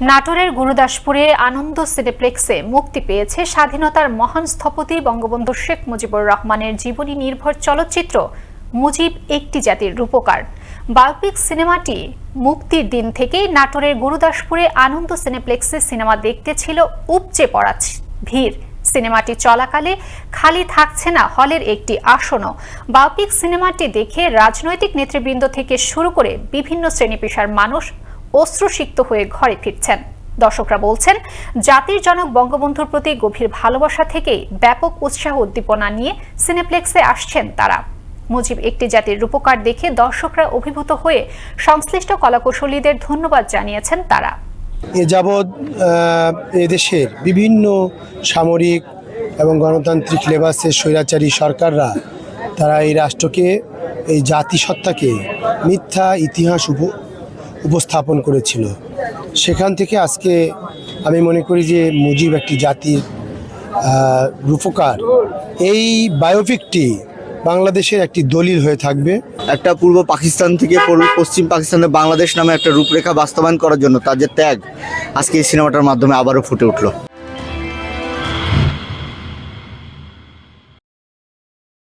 নাটোরের গুরুদাসপুরে আনন্দ সিনেপ্লেক্সে মুক্তি পেয়েছে স্বাধীনতার মহান স্থপতি বঙ্গবন্ধু শেখ মুজিবুর রহমানের জীবনী নির্ভর চলচ্চিত্র মুজিব একটি জাতির রূপকার। বায়োপিক সিনেমাটি মুক্তির দিন থেকেই নাটোরের গুরুদাসপুরে আনন্দ সিনেপ্লেক্সে সিনেমা দেখতে ছিল উপচে পড়া ভিড়। সিনেমাটি চলাকালে খালি থাকছে না হলের একটি আসনও। বায়োপিক সিনেমাটি দেখে রাজনৈতিক নেতৃবৃন্দ থেকে শুরু করে বিভিন্ন শ্রেণি পেশার মানুষ অশ্রুসিক্ত হয়ে ঘরে ফিরছেন। দর্শকরা বলছেন, জাতির জনক বঙ্গবন্ধুর প্রতি গভীর ভালোবাসা থেকেই ব্যাপক উৎসাহ উদ্দীপনা নিয়ে সিনেপ্লেক্সে আসছেন তারা। মুজিব একটি জাতির রূপকার দেখে দর্শকরা অভিভূত হয়ে সংশ্লিষ্ট কলাকুশলীদের ধন্যবাদ জানিয়েছেন তারা। এ যাবৎ এদেশের বিভিন্ন সামরিক এবং গণতান্ত্রিক লেবাসের স্বৈরাচারী সরকাররা, তারা এই রাষ্ট্রকে, এই জাতিসত্তাকে মিথ্যা ইতিহাস উপস্থাপন করেছিল। সেখান থেকে আজকে আমি মনে করি যে মুজিব একটি জাতির রূপকার। এই বায়োপিকটি বাংলাদেশের একটি দলিল হয়ে থাকবে। একটা পূর্ব পাকিস্তান থেকে পশ্চিম পাকিস্তানে বাংলাদেশ নামে একটা রূপরেখা বাস্তবায়ন করার জন্য তার যে ত্যাগ, আজকে এই সিনেমাটার মাধ্যমে আবারও ফুটে উঠল।